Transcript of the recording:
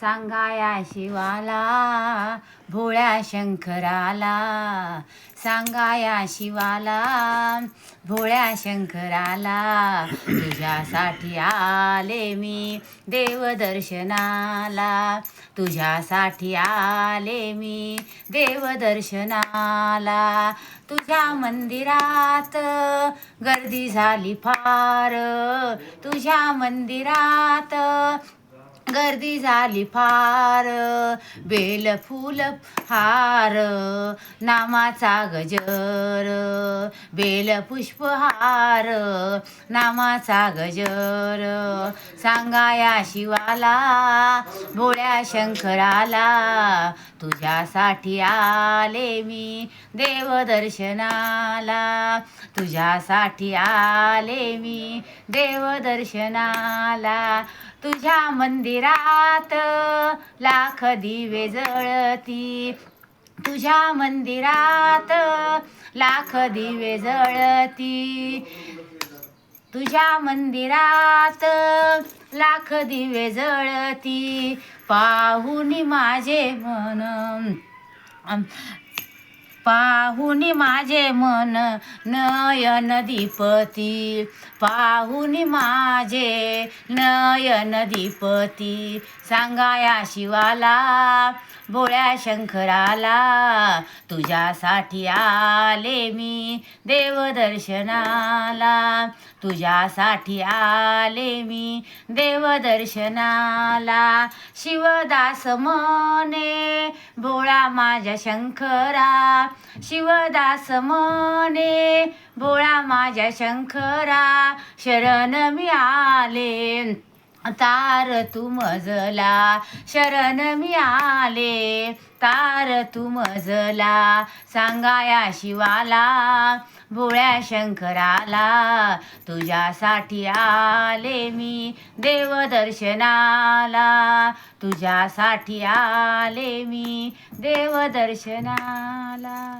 सांगाया शिवाला भोळ्या शंकराला. सांगाया शिवाला भोळ्या शंकराला. तुझ्यासाठी आले मी देवदर्शनाला. तुझ्यासाठी आले मी देवदर्शनाला. तुझ्या मंदिरात गर्दी झाली फार. तुझ्या मंदिरात गर्दी झाली फार. बेल फुल हार नामाचा गजर. बेल पुष्पहार नामाचा गजर. सांगाया शिवाला भोळ्या शंकराला तुझ्यासाठी आले मी देवदर्शनाला. तुझ्यासाठी आले मी देवदर्शनाला. तुझ्या मंदिरात लाख दिवे जळती तुझ्या मंदिरात. लाख दिवे जळती तुझ्या मंदिरात. लाख दिवे जळती. पाहुनी माझे मन पाहुनी माझे मन नयन दीपती. पाहुनी माझे नयन दीपती. सांगाया शिवाला भोळ्या शंकराला तुझ्यासाठी आले मी देवदर्शनाला तुझ्यासाठी आले मी देवदर्शनाला शिवदास मने भोळा माझ्या शंकरा शिवदास मने बोळा माझ्या शंकरा शरण मी आले तार तू मजला शरण मी आले. तार तू मजला सांगाया शिवाला भोळ्या शंकराला. तुझ्यासाठी आले मी देवदर्शनाला. तुझ्यासाठी आले मी देवदर्शनाला.